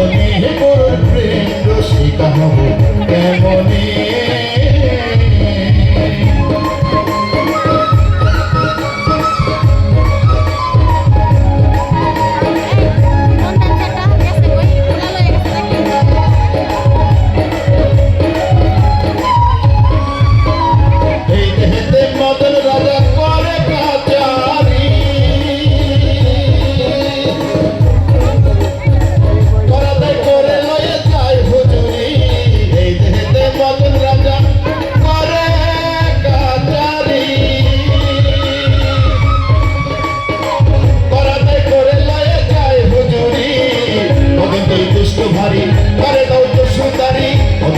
কেমনে গুরুর প্রেম রসিকা হব।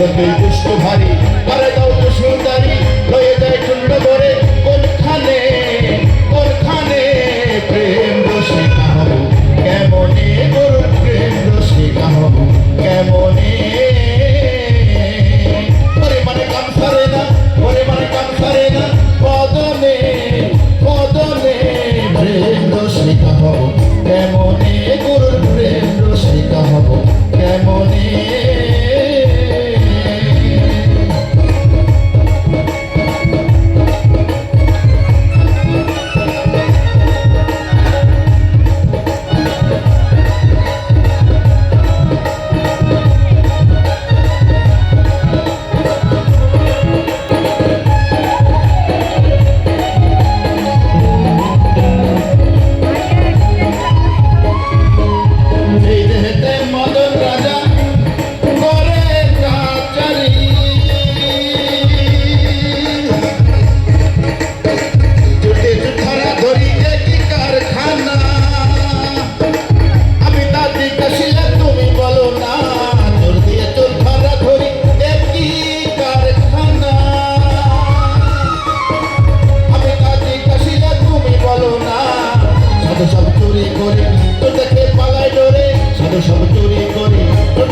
দুই দুষ্ট ভারী। করে দাও তো সুন্দরী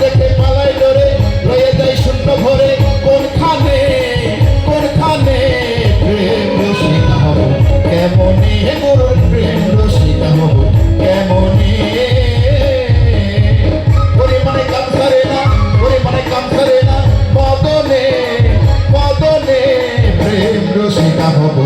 দেখে পালাই ডরে রয়ে যায় শূন্য ভরে। কোনখানে কোনখানে প্রেম রসিকা হব? কেমনে গরুর প্রেম রসিকা হব? কেমনে? পরিমাণে কাম সারে না পরিমাণে কাম সারে না। মদনে মদনে প্রেম রসিকা হব।